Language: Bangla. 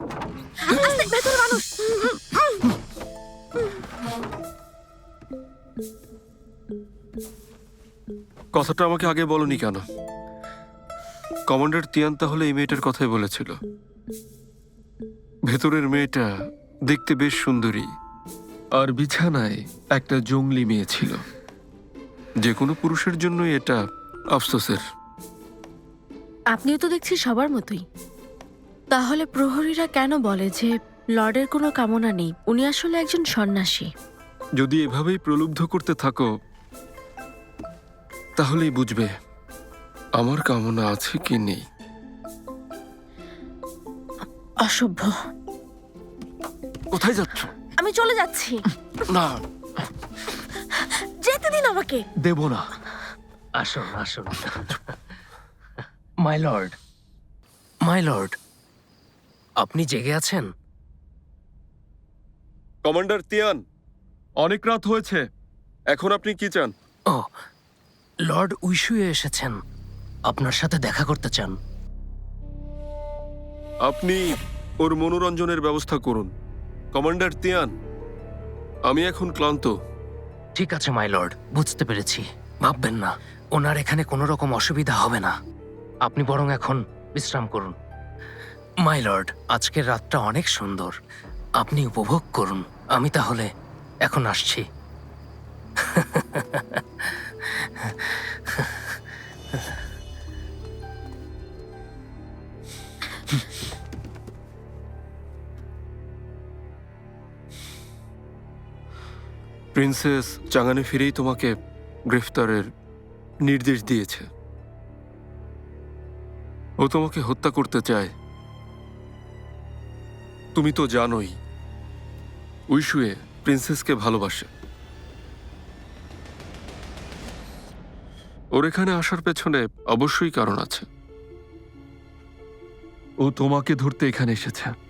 আস্তে, ভেতরে মানুষ। কথাটা আমাকে আগে বলনি কেন? কমান্ডার তিয়ান তাহলে এই মেয়েটার কথাই বলেছিল। ভেতরের মেয়েটা দেখতে বেশ সুন্দরী আর বিছানায় একটা জঙ্গলি মেয়ে ছিল। যে কোনো পুরুষের জন্য এটা আফসোসের। আপনিও তো দেখছি সবার মতোই। তাহলে প্রহরীরা কেন বলে যে লর্ডের কোনো কামনা নেই? উনি আসলে একজন সন্ন্যাসী। যদি এভাবেই প্রলুব্ধ করতে থাকো তাহলেই বুঝবে আমার কামনা আছে কি নেই। অসভ্য। কোথায় যাচ্ছ? আমি চলে যাচ্ছি। না। যেতে দিন আমাকে। দেব না। আসুন আসুন। মাই লর্ড মাই লর্ড আপনি জেগে আছেন? কমান্ডার তিয়ান অনেক রাত হয়েছে। এখন আপনি কি চান? ও লর্ড উইশুয়ে এসেছেন। আপনার সাথে দেখা করতে চান। আপনি ওর মনোরঞ্জনের ব্যবস্থা করুন। কমান্ডার তিয়ান আমি এখন ক্লান্ত। ঠিক আছে মাই লর্ড বুঝতে পেরেছি। ভাববেন না। ওনার এখানে কোনো রকম অসুবিধা হবে না। আপনি বরং এখন বিশ্রাম করুন। মাই লর্ড, আজকের রাতটা অনেক সুন্দর। আপনি উপভোগ করুন। আমি তাহলে এখন আসছি। প্রিন্সেস চাঙানে ফিরেই তোমাকে গ্রেফতারের নির্দেশ দিয়েছে। ও তোমাকে হত্যা করতে চায়। তুমি তো জানোই, উইশুয়ে প্রিন্সেসকে ভালোবাসে। ওর এখানে আসার পেছনে অবশ্যই কারণ আছে। ও তোমাকে ধরতে এখানে এসেছে।